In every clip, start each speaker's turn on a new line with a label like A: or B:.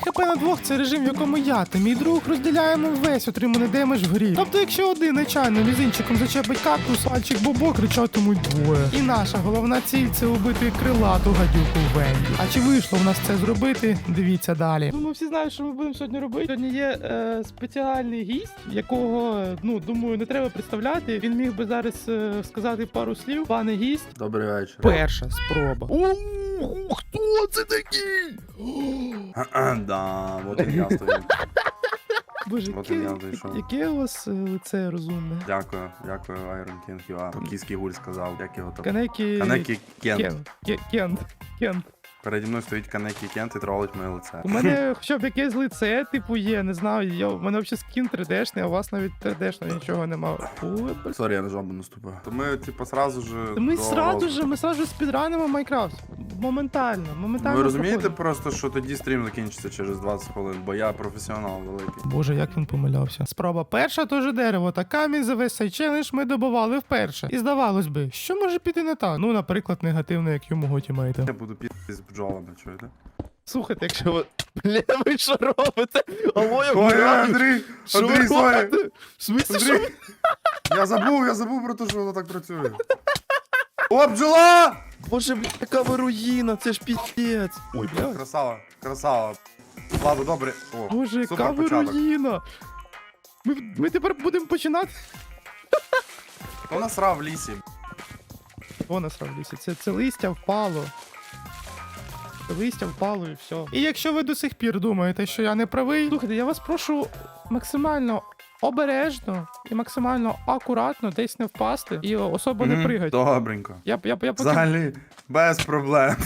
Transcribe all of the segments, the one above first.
A: 3 хп на двох це режим, в якому я та мій друг розділяємо весь отриманий демедж в грі. Тобто, якщо один нечайно мізинчиком зачепить кактус, альчик бобо кричатимуть двоє. І наша головна ціль це убити крилату гадюку Венді. А чи вийшло в нас це зробити? Дивіться далі. Ну, ми всі знають, що ми будемо сьогодні робити. Сьогодні є е, спеціальний гість, якого ну думаю, не треба представляти. Він міг би зараз е, сказати пару слів. Пане гість,
B: Добрий вечір.
A: перша спроба. О, хто це такий?
B: да, вот і я стою.
A: Боже,
B: От і я
A: яке,
B: зайшов.
A: яке у вас е, лице розумне?
B: Дякую, дякую, Iron King Юа. Кіський гуль сказав, як його там.
A: Канекі...
B: Канекі Кент.
A: Кент. Кент. Кент.
B: Переді мною стоїть Канекі Кент і тролить моє лице.
A: У мене хоча б якесь лице, типу, є, не знаю. Я, у мене взагалі скін 3D-шний, а у вас навіть 3D-шного нічого немає.
B: Сорі, я на жабу наступив. То ми, типу, сразу же.
A: Та Ми
B: до
A: сразу же, ми сразу спідранимо Майнкрафт. Моментально, моментально.
B: Ви розумієте
A: проходимо.
B: просто, що тоді стрім закінчиться через 20 хвилин, бо я професіонал великий.
A: Боже, як він помилявся. Спроба перша, то же дерево та камінь за весь цей челендж ми добували вперше. І здавалось би, що може піти не так? Ну, наприклад, негативно, як йому готімейта.
B: Я буду піти з бджолами, чуєте?
A: Слухайте, якщо ви. Бля, ви що робите? Алло, я
B: Ой,
A: вмираю.
B: Андрій!
A: Що ви
B: Андрій, сорі!
A: робите? В смысле, що
B: Андрій! Я забув, я забув про те, що воно так працює. О, бджола!
A: Боже, бля, яка ви руїна, це ж піздець. Ой, бля.
B: Красава, красава. Ладно, добре. О,
A: Боже, яка
B: супер
A: ви
B: початок.
A: руїна. Ми, ми тепер будемо починати.
B: Хто насрав в лісі?
A: О, насрав лісі. Це, це листя впало. Листя впало і все. І якщо ви до сих пір думаєте, що я не правий, слухайте, я вас прошу максимально обережно і максимально акуратно десь не впасти і особо не
B: Мгм,
A: пригати.
B: Добренько.
A: Я, я, я потім...
B: Взагалі, без проблем.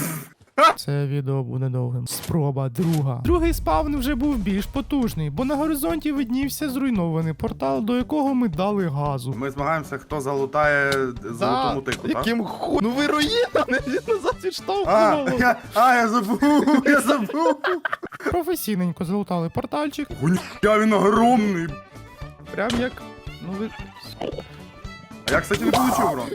A: Це відео буде довгим. Спроба друга. Другий спавн вже був більш потужний, бо на горизонті виднівся зруйнований портал, до якого ми дали газу.
B: Ми змагаємося, хто залутає золотому тику, так?
A: Яким ху... Ну ви руїна, не назад
B: А, я, а, я забув, я забув.
A: Професійненько залутали портальчик,
B: Я він огромний.
A: прям як. Ну ви.
B: Я, кстати, не получил урон.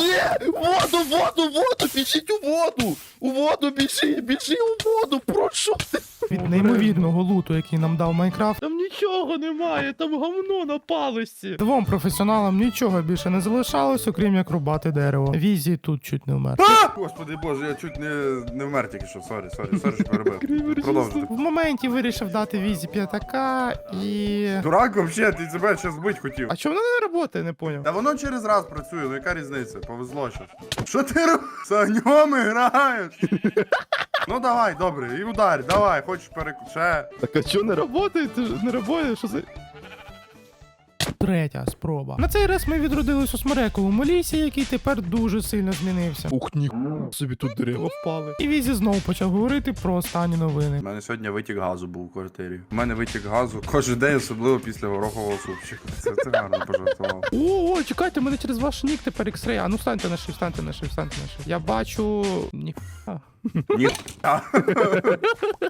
C: Ні! Воду, воду, воду! Біжіть у воду! У воду біжи, бежи, у воду! Прошу ти!
A: Від неймовірного луту, який нам дав Майнкрафт.
C: Там нічого немає, там говно на паличці!
A: Двом професіоналам нічого більше не залишалось, окрім як рубати дерево. Візі тут чуть не вмер.
B: А! Господи боже, я чуть не, не вмер тільки що. Сорі, сорі, сорі, що перебив. Продовжуйте.
A: В моменті вирішив дати візі п'ятака і.
B: Дурак вообще, ти тебе щас збить хотів.
A: А чому вона не працює, не поняв?
B: Та воно через раз працює, ну яка різниця? Повезло щось. Що ти робиш? З огнем граєш? Ну давай, добре, і ударь, давай, хочеш перекуше.
C: Так а чого не
A: Работає, ти ж не працює, що це. Третя спроба. На цей раз ми відродились у смерековому лісі, який тепер дуже сильно змінився.
C: Ух ні, собі тут дерева впали.
A: І Візі знову почав говорити про останні новини.
B: У мене сьогодні витік газу був у квартирі. У мене витік газу кожен день, особливо після горохового супчика. Це ти гарно пожартував.
A: О, о, чекайте, мене через ваш нік тепер X-Ray. А ну станьте на шифт, станьте на шифт, станьте на шифт. Я бачу. Ні.
B: Ні.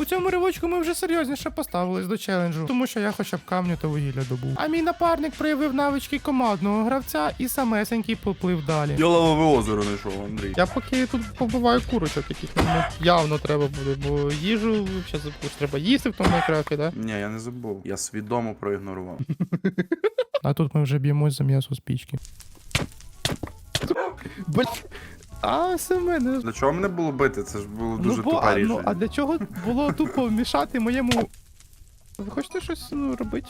A: У цьому ривочку ми вже серйозніше поставились до челенджу, тому що я хоча б камню та вугілля добув. А мій напарник проявив навички командного гравця і самесенький поплив далі.
B: Я лавове озеро знайшов, Андрій.
A: Я поки тут побиваю курочок, яких нам явно треба буде, бо їжу забув. Треба їсти в тому Майнкрафті, да?
B: Ні, я не забув. Я свідомо проігнорував.
A: А тут ми вже б'ємось за м'ясо з пічки.
C: Блін,
A: А, все мене.
B: Для чого мене було бити? Це ж було дуже
A: ну, бо,
B: тупе
A: а, ну, а для чого було тупо мішати моєму. Ви хочете щось ну, робити?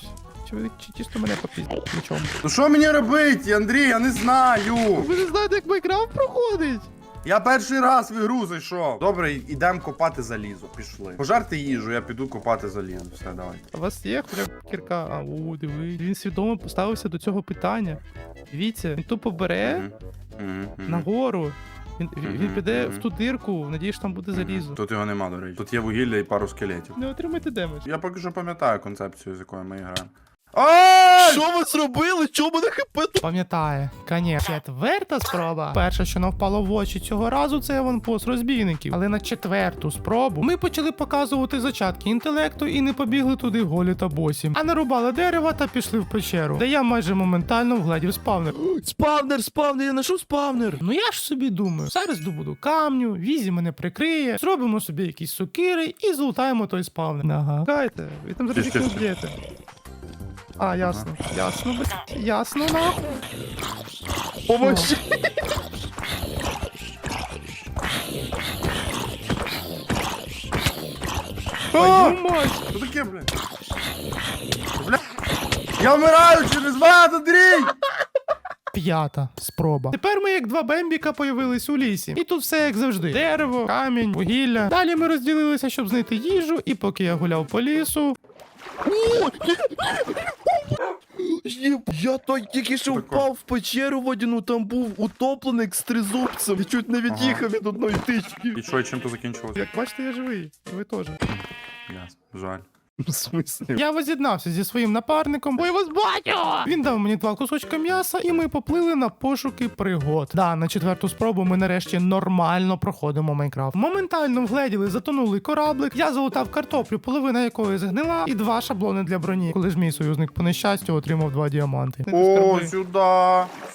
A: Чи ви чи чисто мене попіздять? Нічому.
B: Ну що мені робити, Андрій? Я не знаю.
A: Ви не знаєте, як Майнкрафт проходить?
B: Я перший раз в ігру зайшов. Добре, ідемо копати залізо. Пішли. Пожарти їжу, я піду копати залізо. Все, давай.
A: У вас є хоча б кірка. А, о, диви. Він свідомо поставився до цього питання. Дивіться, він тупо бере
B: Мгм. Мгм, мгм.
A: нагору. Він, він
B: Мгм,
A: піде
B: мгм.
A: в ту дирку, надіюсь, там буде залізо.
B: Тут його нема, до речі. Тут є вугілля і пару скелетів.
A: Не отримайте демедж.
B: Я поки що пам'ятаю концепцію, з якою ми граємо. Ай!
C: Що ви зробили? Чому мене хп?
A: Пам'ятає, конечно. Четверта спроба. Перше, що нам впало в очі цього разу, це аванпост розбійників. Але на четверту спробу ми почали показувати зачатки інтелекту і не побігли туди голі та босі, а нарубали дерева та пішли в печеру, де я майже моментально вгледів спавнер.
C: Спавнер, спавнер, я знайшов спавнер.
A: Ну я ж собі думаю, зараз добуду камню, візі мене прикриє, зробимо собі якісь сокири і злутаємо той спавнер. Ага. Дайте, ви там зараз б'єте. А, ясно, ясно, блядь, ясно, нахуй.
C: Поможи.
B: О!
A: Твою мать!
B: Що таке, блядь? Бля. Я вмираю через вас, Андрій!
A: П'ята спроба. Тепер ми як два бембіка появились у лісі. І тут все як завжди: дерево, камінь, вугілля. Далі ми розділилися, щоб знайти їжу, і поки я гуляв по лісу,
C: Є- Я той тільки що впав в печеру водяну, там був утоплений з тризубцем. І чуть не від'їхав від одної тички.
B: І що, і чим то закінчилося?
A: як бачите, я живий. Ви теж.
B: Ясно, жаль.
C: В смислі?
A: Я воз'єднався зі своїм напарником, бо вас бачу! Він дав мені два кусочка м'яса, і ми поплили на пошуки пригод. Да, на четверту спробу ми нарешті нормально проходимо Майнкрафт. Моментально вгледіли затонулий кораблик. Я залутав картоплю, половина якої згнила, і два шаблони для броні. Коли ж мій союзник по нещастю отримав два діаманти.
B: О, сюди!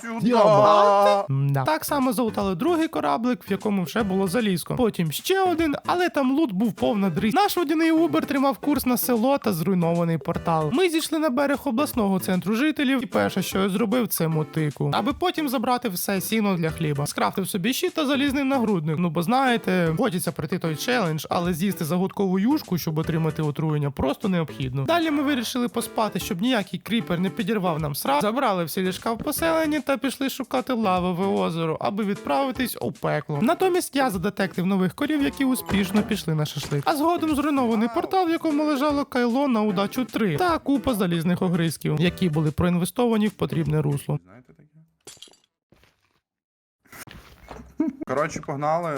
B: Сюди!
A: Да. Так само залутали другий кораблик, в якому вже було залізко. Потім ще один, але там лут був повна дріс. Наш водяний Убер тримав курс на село та зруйнований портал. Ми зійшли на берег обласного центру жителів, і перше, що я зробив, це мотику, аби потім забрати все сіно для хліба. Скрафтив собі щит та залізний нагрудник. Ну бо знаєте, хочеться пройти той челендж, але з'їсти загадкову юшку, щоб отримати отруєння, просто необхідно. Далі ми вирішили поспати, щоб ніякий кріпер не підірвав нам сра. Забрали всі ліжка в поселенні та пішли шукати лавове озеро, аби відправитись у пекло. Натомість я задетектив нових корів, які успішно пішли на шашлик. А згодом зруйнований портал, в якому лежало кайло на удачу 3 та купа залізних огризків, які були проінвестовані в потрібне русло.
B: Знаєте таке? Коротше, погнали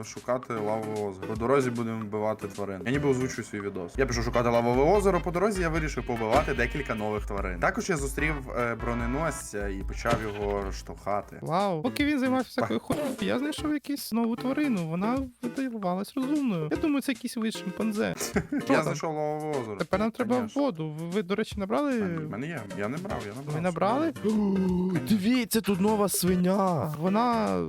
B: е, шукати лавове озеро. По дорозі будемо вбивати тварин. Я ніби озвучую свій відос. Я пішов шукати лавове озеро. По дорозі я вирішив побивати декілька нових тварин. Також я зустрів е, броненосця і почав його штовхати.
A: Вау, поки він займався всякою хуйнею, я знайшов якусь нову тварину. Вона видавалась розумною. Я думаю, це якийсь вид шимпанзе.
B: Я знайшов лавове озеро.
A: Тепер нам треба
B: Конечно.
A: воду. Ви, ви, до речі, набрали?
B: У мене є. Я не брав, я набрав.
A: Ви набрали?
C: Дивіться, тут нова свиня.
A: Вона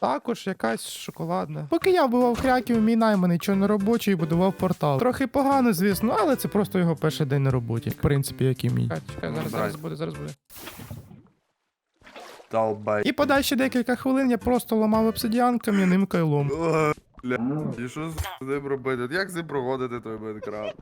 A: також якась шоколадна. Поки я вбивав кряків, мій найманий чорноробочий будував портал. Трохи погано, звісно, але це просто його перший день на роботі. В принципі, як і мій. Чекай, чекай, зараз, зараз буде, зараз буде.
B: Долбай.
A: І подальші декілька хвилин я просто ламав обсидіан кам'яним кайлом.
B: Бля, і що з ним робити? Як з ним проходити той Майнкрафт?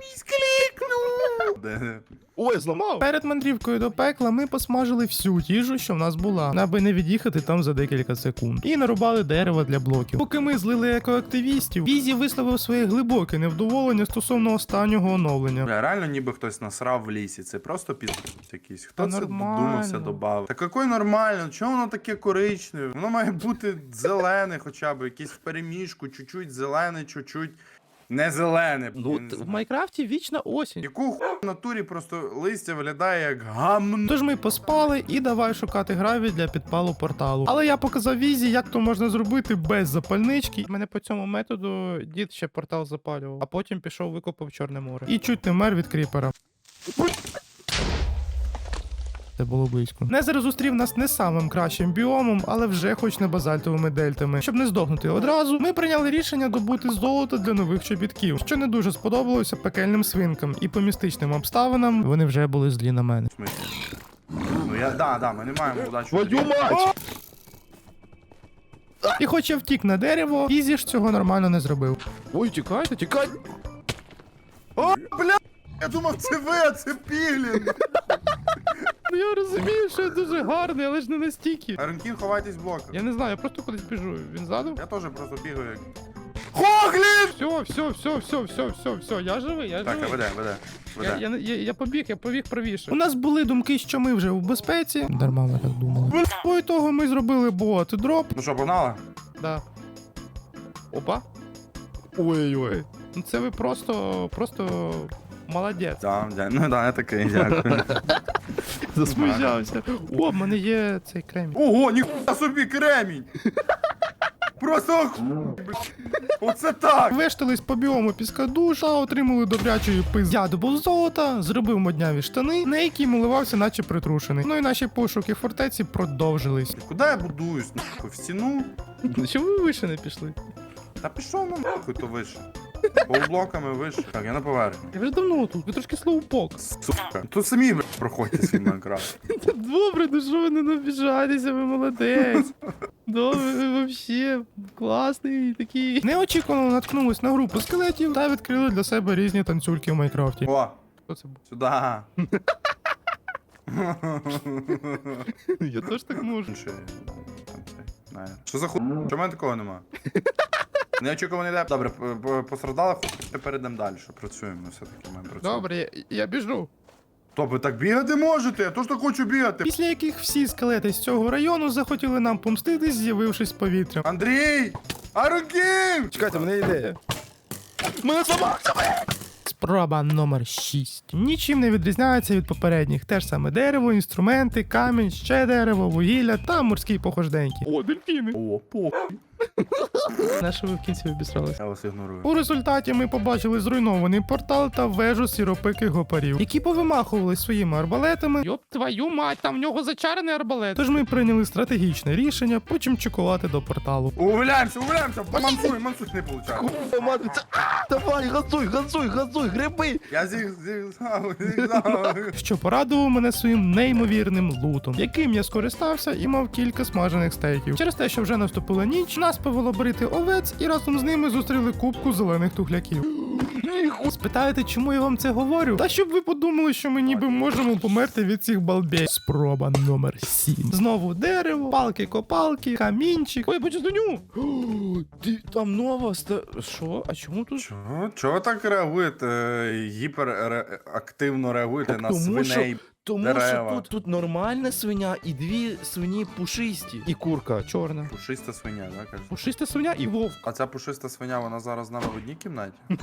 B: Мій склікнув! Де?
C: Ой, зламав.
A: Перед мандрівкою до пекла ми посмажили всю їжу, що в нас була, аби не від'їхати там за декілька секунд. І нарубали дерева для блоків. Поки ми злили екоактивістів, Візі висловив своє глибоке невдоволення стосовно останнього оновлення.
B: Бля, реально ніби хтось насрав в лісі. Це просто під якийсь. Хто
A: Та
B: це
A: нормально.
B: додумався добавив? Та який нормально? Чому воно таке коричневе? Воно має бути зелене хоча б, якесь в переміжку, чуть-чуть зелене, чуть-чуть не зелене.
C: Ну,
B: не знаю.
A: В Майнкрафті вічна осінь.
B: Яку ху в натурі просто листя виглядає як гамно.
A: Тож ми поспали і давай шукати гравій для підпалу порталу. Але я показав візі, як то можна зробити без запальнички. Мене по цьому методу дід ще портал запалював, а потім пішов викопав Чорне море. І чуть не мер від кріпера. Це було близько. Незер зустрів нас не самим кращим біомом, але вже хоч не базальтовими дельтами. Щоб не здохнути одразу, ми прийняли рішення добути золото для нових чобітків, що не дуже сподобалося пекельним свинкам, і по містичним обставинам вони вже були злі на мене.
B: Ну я да, да, ми не маємо удачу.
C: Твою мать!
A: І хоч я втік на дерево, Ізі ж цього нормально не зробив.
C: Ой, тікайте, тікайте.
B: О, бля! Я думав, це ви, а це піглін.
A: Ну я розумію, що я дуже гарний, але ж не настільки.
B: Аренкін, ховайтесь в блоках.
A: Я не знаю, я просто кудись біжу. Він ззаду?
B: Я теж просто бігаю як. Хоглін!
A: Все, все, все, все, все, все, все, я живий, я
B: Так,
A: живий.
B: веде, веде.
A: Я,
B: Веде.
A: я, я, я побіг, я побіг правіше. У нас були думки, що ми вже в безпеці. Дарма ми так думали. По того ми зробили бот дроп.
B: Ну що, погнали?
A: Да. Опа.
C: Ой-ой.
A: Ну це ви просто, просто молодець.
B: Да, дя- ну да, я такий, дякую.
A: Засміявся. О, в мене є цей кремінь.
B: Ого, ніхуя собі кремінь! Просто охуй. Оце так!
A: Вештались по біому піска душа, отримали добрячої пиз. Я добув золота, зробив модняві штани, на які миливався, наче притрушений. Ну і наші пошуки фортеці продовжились.
B: Куди я будуюсь? Нахуй, в стіну?
A: Ну чому ви вище не пішли?
B: Та пішов на нахуй, то вище. Полблоками вище. Так, я на поверхні.
A: Я вже давно тут, ви трошки слоупок.
B: Сука. Тут самі бля, проходьте свій Майнкрафт.
A: Добре, ну що ви не набіжайтеся, ви молодець. Добре, ви вообще класний такий. Неочікувано наткнулись на групу скелетів та відкрили для себе різні танцюльки в Майнкрафті.
B: О,
A: Що це був?
B: сюди.
A: Я теж так можу.
B: Інший, там цей, знаю. Що за хуй? Чому в мене такого нема? Неочікуваний деп. Добре, пострадали, хуй перейдемо далі. Працюємо, все-таки маємо працювати.
A: Добре, я, я біжу.
B: То ви так бігати можете? Я теж так хочу бігати.
A: Після яких всі скелети з цього району захотіли нам помститись, з'явившись з повітря.
B: Андрій! Арукім!
C: Чекайте, в мене ідея. Мене собака!
A: Спроба номер 6. Нічим не відрізняється від попередніх. Те ж саме дерево, інструменти, камінь, ще дерево, вугілля та морські похожденьки. О, дельфіни!
B: О, по.
A: На що ви в кінці обісралися?
B: Я вас ігнорую.
A: У результаті ми побачили зруйнований портал та вежу сіропиких гопарів, які повимахували своїми арбалетами. Йоп, твою мать, там в нього зачарений арбалет. Тож ми прийняли стратегічне рішення почимчикувати до порталу.
B: Увляємося, увляємося! Мансуй, мансуй не виходить.
C: А, Давай, газуй, газуй, газуй, гриби!
B: Я зіг, зігзав, зігзав.
A: що порадував мене своїм неймовірним лутом, яким я скористався і мав кілька смажених стейків. Через те, що вже наступила ніч, нас повело брити овець і разом з ними зустріли кубку зелених тугляків. Спитаєте, чому я вам це говорю? Та щоб ви подумали, що ми ніби можемо померти від цих балбей. Спроба номер 7. Знову дерево, палки-копалки, камінчик. Ой, почесню!
C: Ти там нова ста...
A: Що? А чому тут?
B: Чого? Чого так реагуєте? Гіперактивно реагуєте
C: Так
B: на
C: тому що-
B: свиней?
C: Тому
B: Дерева.
C: що тут, тут нормальна свиня і дві свині пушисті. І курка.
A: Чорна.
B: Пушиста свиня, да, кажеш?
A: Пушиста свиня і вовк.
B: А ця пушиста свиня, вона зараз з нами в одній кімнаті?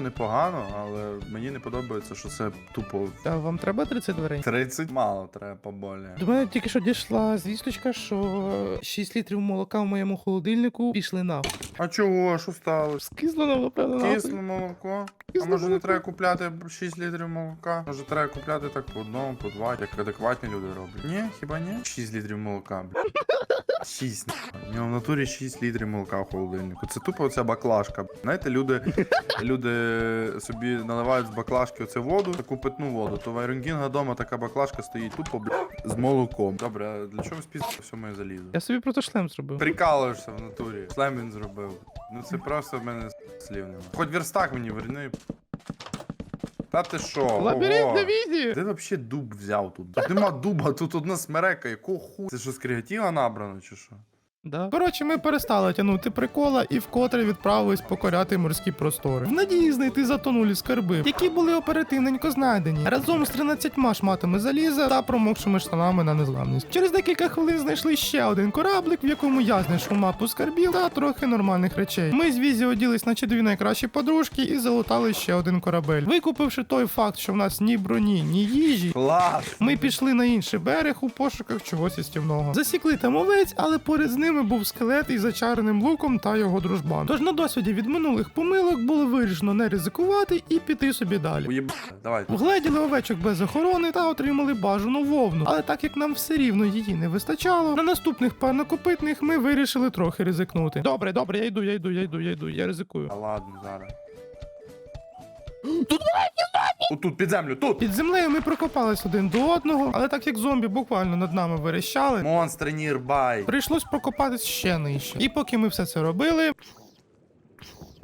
B: Непогано, але мені не подобається, що це тупо
A: Та вам треба 30 дверей?
B: 30 мало треба поболі.
A: До мене тільки що дійшла звісточка, що 6 літрів молока в моєму холодильнику пішли на.
B: А чого? Що сталося?
A: Скисло напевно, нахуй.
B: Кисле молоко. А
A: Кисле
B: може не
A: молоко.
B: треба купляти 6 літрів молока? Може треба купляти так по одному, по два, як адекватні люди роблять. Ні, хіба ні? 6 літрів молока, бля. 6, У нього в натурі 6 літрів молока в холодильнику. Це тупо оця баклажка. Знаєте, люди, люди собі наливають з баклажки оце воду, таку питну воду. То в Айронгінга вдома така баклажка стоїть тупо, бля, з молоком. Добре, а для чого спіздити все моє залізо?
A: Я собі просто шлем зробив.
B: Прикалуєшся в натурі. Шлем він зробив. Ну це просто в мене слів немає. Хоч верстак мені верни. Та ти що?
A: Лабіринт
B: Ого.
A: на візі!
B: Де взагалі дуб взяв тут? Тут нема дуба, тут одна смерека, якого ху. Це що з креатива набрано, чи що?
A: Да. Коротше, ми перестали тягнути прикола і вкотре відправились покоряти морські простори. В надії знайти затонулі скарби, які були оперативненько знайдені разом з 13 шматами заліза та промокшими штанами на незламність. Через декілька хвилин знайшли ще один кораблик, в якому я знайшов мапу скарбів та трохи нормальних речей. Ми з візі оділись, наче дві найкращі подружки, і залутали ще один корабель. Викупивши той факт, що в нас ні броні, ні їжі,
B: Клас!
A: ми пішли на інший берег у пошуках чогось істівного. Засікли там овець, але поряд з ними був скелет із зачареним луком та його дружбан. Тож на досвіді від минулих помилок було вирішено не ризикувати і піти собі далі.
B: Уєб... Давайте.
A: Вгледіли овечок без охорони та отримали бажану вовну. Але так як нам все рівно її не вистачало, на наступних парнокопитних ми вирішили трохи ризикнути. Добре, добре, я йду, я йду, я йду, я йду, я ризикую.
B: А ладно, зараз.
C: Тут
B: Отут, під землю, тут!
A: Під землею ми прокопались один до одного, але так як зомбі буквально над нами верещали,
B: Монстри нірбай.
A: Прийшлось прокопатись ще нижче. І поки ми все це робили,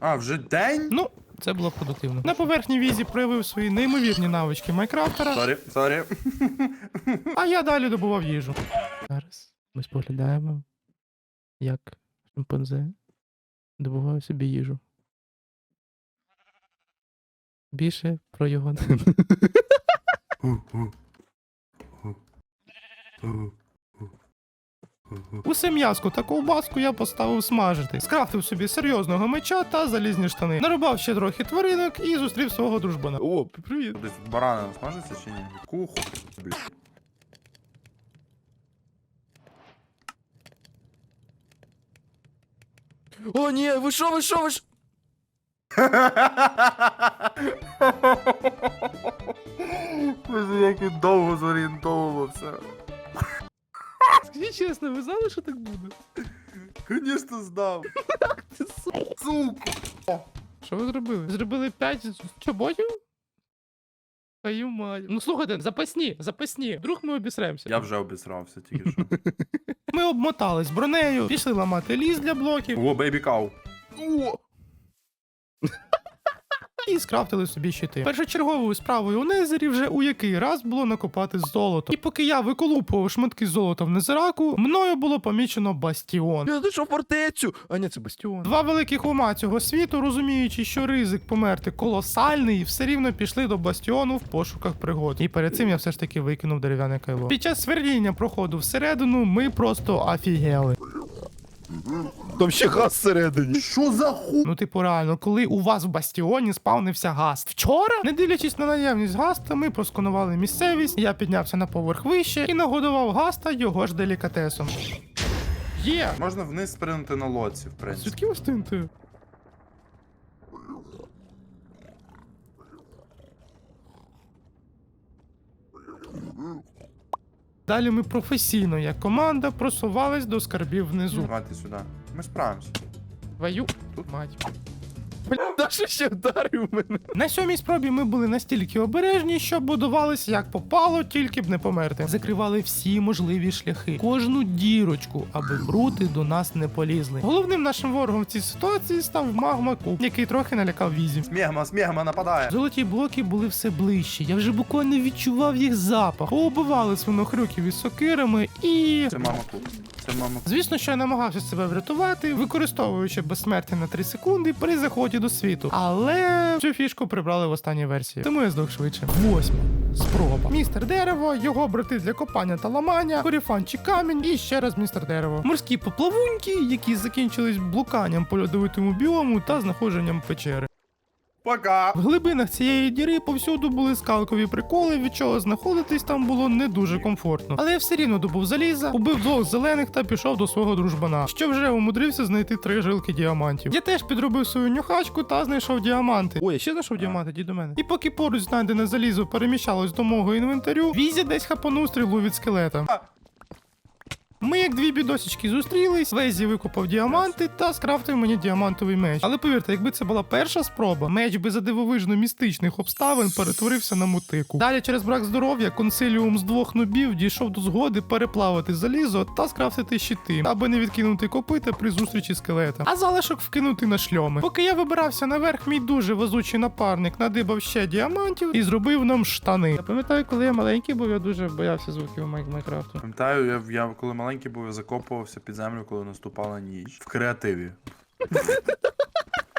B: А, вже день?
A: ну. Це було продуктивно. На поверхні візі проявив свої неймовірні навички Майкрафтера,
B: Сорі, сорі.
A: а я далі добував їжу. Зараз ми споглядаємо, як шимпанзе добуває собі їжу. Більше про його. Усе м'яско та ковбаску я поставив смажити. Скрафтив собі серйозного меча та залізні штани. Нарубав ще трохи тваринок і зустрів свого дружбана.
C: О, привіт.
B: Десь тут барани смажиться чи ні? Куху.
C: О, ні, ви що, ви що, ви що?
B: Боже, як він довго зорієнтовувався.
A: Скажіть чесно, ви знали, що так буде?
B: Звісно, здав. Сука.
A: Що ви зробили? Зробили 5 чоботів? Твою мать. Ну слухайте, запасні, запасні. Вдруг ми обісремося.
B: Я вже обісрався тільки що.
A: Ми обмотались бронею, пішли ламати ліс для блоків
B: О, бейбі кау.
C: О,
A: і скрафтили собі щити. Першочерговою справою у Незері вже у який раз було накопати золото. І поки я виколупував шматки золота в Незераку, мною було помічено бастіон.
C: я знайшов фортецю. А ні, це бастіон.
A: Два великих ума цього світу, розуміючи, що ризик померти колосальний, все рівно пішли до бастіону в пошуках пригод. І перед цим я все ж таки викинув дерев'яне кайло. Під час сверління проходу всередину ми просто офігели.
C: Там ще газ всередині.
B: Що за ху?
A: Ну, типу, реально, коли у вас в бастіоні спавнився газ. Вчора, не дивлячись на наявність гаста, ми просканували місцевість. Я піднявся на поверх вище і нагодував гаста його ж делікатесом. Є!
B: Можна вниз спринути на лодці, в принципі.
A: Звідки ви стинти? Далі ми професійно, як команда, просувались до скарбів внизу.
B: Давайте сюди. Ми справимося.
A: Твою мать.
C: Бля, Даша ще вдарив мене.
A: На сьомій спробі ми були настільки обережні, що будувались як попало, тільки б не померти. Закривали всі можливі шляхи, кожну дірочку, аби брути до нас не полізли. Головним нашим ворогом в цій ситуації став магма куб, який трохи налякав візі.
B: Смігма, смігма нападає.
A: Золоті блоки були все ближче. Я вже буквально відчував їх запах. Поубивали свинохрюків із сокирами і.
B: Це мама тут. Це мама.
A: Звісно, що я намагався себе врятувати, використовуючи безсмертя на 3 секунди при заході до світу. Але цю фішку прибрали в останній версії, тому я здох швидше. Восьма спроба. Містер дерево, його брати для копання та ламання, коріфанчий камінь і ще раз містер дерево. Морські поплавуньки, які закінчились блуканням по льодовитому біому та знаходженням печери.
B: Пока.
A: В глибинах цієї діри повсюду були скалкові приколи, від чого знаходитись там було не дуже комфортно. Але я все рівно добув заліза, убив двох зелених та пішов до свого дружбана, що вже умудрився знайти три жилки діамантів. Я теж підробив свою нюхачку та знайшов діаманти. Ой, я ще знайшов діаманти, ді до мене. І поки поруч знайдене залізо переміщалось до мого інвентарю, візі десь хапанув стрілу від скелета. Ми, як дві бідосічки, зустрілись, Везі викопав діаманти та скрафтив мені діамантовий меч. Але повірте, якби це була перша спроба, меч би за дивовижно містичних обставин перетворився на мотику. Далі через брак здоров'я консиліум з двох нубів дійшов до згоди переплавити залізо та скрафтити щити, аби не відкинути копита при зустрічі скелета, а залишок вкинути на шльоми. Поки я вибирався наверх, мій дуже везучий напарник надибав ще діамантів і зробив нам штани. Я пам'ятаю, коли я маленький був, я дуже боявся звуків Майнкрафту.
B: Пам'ятаю, я, я коли маленький був, я закопувався під землю, коли наступала ніч. В креативі.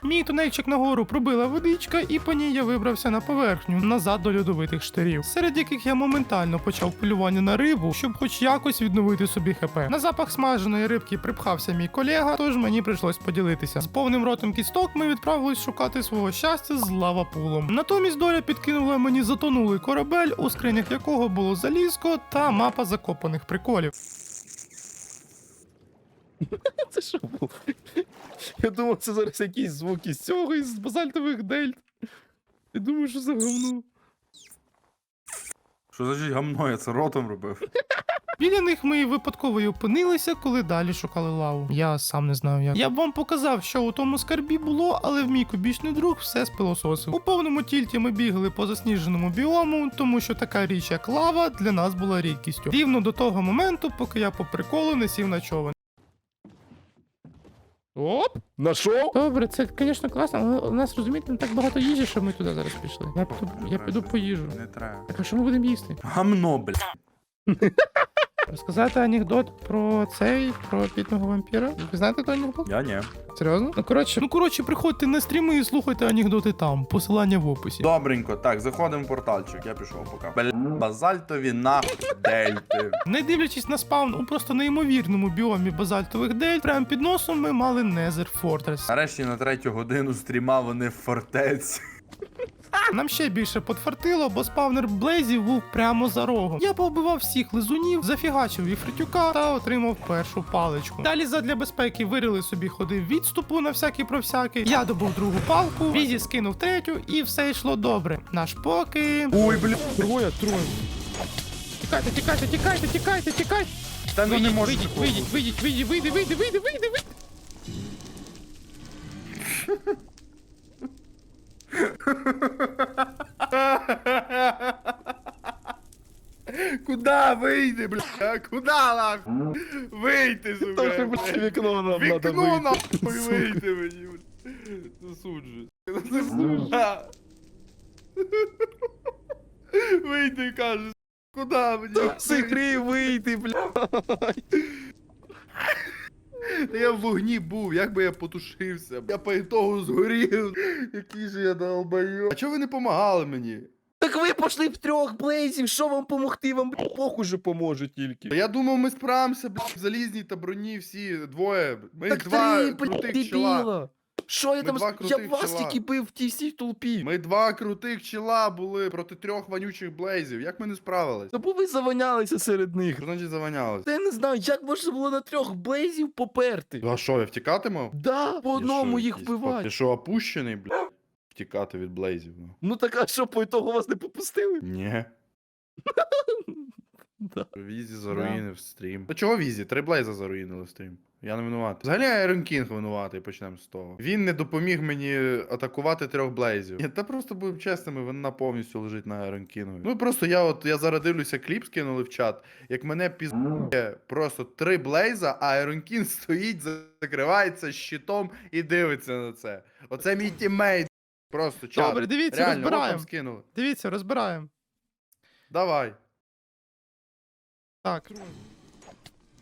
A: Мій тунельчик нагору пробила водичка, і по ній я вибрався на поверхню назад до льодовитих штирів, серед яких я моментально почав полювання на рибу, щоб хоч якось відновити собі хп. На запах смаженої рибки припхався мій колега, тож мені прийшлось поділитися. З повним ротом кісток ми відправились шукати свого щастя з лавапулом. Натомість доля підкинула мені затонулий корабель, у скринях якого було залізко та мапа закопаних приколів.
C: Це що був? Я думав, це зараз якісь звуки з цього із базальтових дельт. Я думаю, що за говно.
B: Що значить гамно, я це ротом робив.
A: Біля них ми випадково й опинилися, коли далі шукали лаву. Я сам не знаю як. Я б вам показав, що у тому скарбі було, але в мій кубічний друг все спилососив. У повному тільті ми бігли по засніженому біому, тому що така річ, як лава, для нас була рідкістю. Рівно до того моменту, поки я по приколу не сів на човен.
C: Оп! Нашов?
A: Добре, це, звісно, класно, але у нас розумієте, не так багато їжі, що ми туди зараз пішли. Я,
B: я піду
A: по їжу.
B: Не треба.
A: Так а що ми будемо їсти?
B: Гамно, бля.
A: Розказати анекдот про цей, про пітного вампіра. Ви знаєте той анекдот?
B: Я ні.
A: Серйозно? Ну коротше, ну коротше, приходьте на стріми і слухайте анекдоти там. Посилання в описі.
B: Добренько, так, заходимо в портальчик, я пішов поки. Бля, базальтові нахуй дельти.
A: Не дивлячись на спаун у просто неймовірному біомі базальтових дель, прямо під носом ми мали Незер Фортрес.
B: Нарешті на третю годину стріма вони в фортеці.
A: Нам ще більше подфартило, бо спавнер Блейзів був прямо за рогом. Я повбивав всіх лизунів, зафігачив їх фритюка та отримав першу паличку. Далі задля безпеки вирили собі ходи відступу на всякий про всякий. Я добув другу палку, Візі скинув третю, і все йшло добре. Наш поки.
B: Ой, бля.
C: Троє, троє.
A: Тікайте, тікайте, тікайте, тікайте, тікайте.
B: Та ну не можу.
A: вийдіть, вийдіть, вийдіть, вийдіть, вийди, вийди, вийди, вийди, вийди.
B: Куда вийди, бля? Куда нахуй? Вийти,
C: Там
B: сука.
C: ще, блядь, вікно нам надо
B: Вікно
C: вийти.
B: нахуй вийти мені. бля. Засуджую. Засуджую. Вийди, каже. Куда мені?
C: Ігри вийти, блядь.
B: Та я в вогні був, як би я потушився. Я по ітогу згорів. Який же я долбойоб. А чого ви не помагали мені?
C: Так ви пошли в трьох блейзів, що вам помогти? Вам блядь, Бог уже поможе
B: Та
C: тільки.
B: я думав, ми справимося, блядь, в залізній та броні всі двоє. Ми
C: Так
B: два
C: три, блядь,
B: крутих чола.
C: дебіла. Що я
B: Ми
C: там?
B: два
C: Я
B: крутих
C: вас
B: чола.
C: тільки бив в тій всій толпі.
B: Ми два крутих чола були проти трьох вонючих блейзів. Як ми не справились?
C: Та бо ви завонялися серед них.
B: Що значить заванялось?
C: Та я не знаю, як можна було на трьох блейзів поперти.
B: А що, я втікати мав?
C: Да, по одному їх
B: Я
C: вбивають.
B: що, опущений, блядь? Втікати від блейзів, ну.
C: Ну так а що, по ітогу вас не попустили?
B: Ні.
C: Да.
B: Візі заруїнив стрім. Та чого Візі? Три блейза заруїнили стрім. Я не винуватий. Взагалі Айрон Кінг винуватий, почнемо з того. Він не допоміг мені атакувати трьох блейзів. Ні, та просто будемо чесними, вона повністю лежить на Айрон Кінгу. Ну просто я от я зараз дивлюся, кліп скинули в чат. Як мене пізде просто три блейза, а Айрон Кінг стоїть, закривається щитом і дивиться на це. Оце мій тіммейт. Просто чат.
A: Добре, дивіться,
B: Реально,
A: розбираємо.
B: скинули.
A: Дивіться, розбираємо.
B: Давай.
A: Так.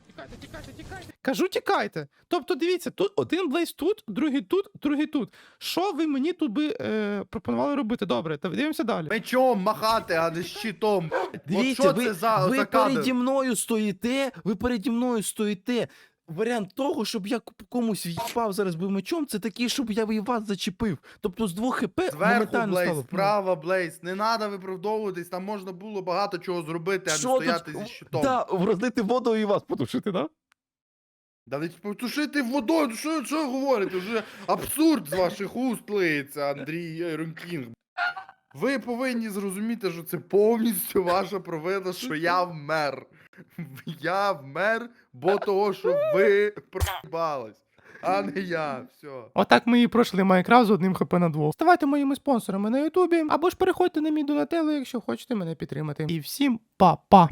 A: Тікайте, тікайте, тікайте. Кажу, тікайте. Тобто, дивіться, тут один блейз тут, другий тут, другий тут. Що ви мені тут би е, пропонували робити? Добре, та дивимося далі.
B: Мечом махати, а не щитом. От
C: Дивіться,
B: що
C: ви,
B: це за,
C: ви
B: за кадр?
C: переді мною стоїте, ви переді мною стоїте. Варіант того, щоб я комусь в'їбав зараз би мечом, це такий, щоб я і вас зачепив. Тобто з двох хп
B: Зверху
C: моментально
B: Блейз,
C: стало.
B: справа Блейз. Не треба виправдовуватись, там можна було багато чого зробити, а
C: Що
B: не
C: тут?
B: стояти зі щитом.
C: Да, розлити воду і вас потушити, да?
B: Да ведь потушити водою, ну що, що ви говорите? Вже абсурд з ваших уст лиється, Андрій Айронкінг. Ви повинні зрозуміти, що це повністю ваша провина, що я вмер. Я вмер, бо того, що ви проїбались, а не я. Все.
A: Отак ми і пройшли Майнкрафт з одним хп на двох. Ставайте моїми спонсорами на Ютубі, або ж переходьте на мій донателло, якщо хочете мене підтримати. І всім па-па!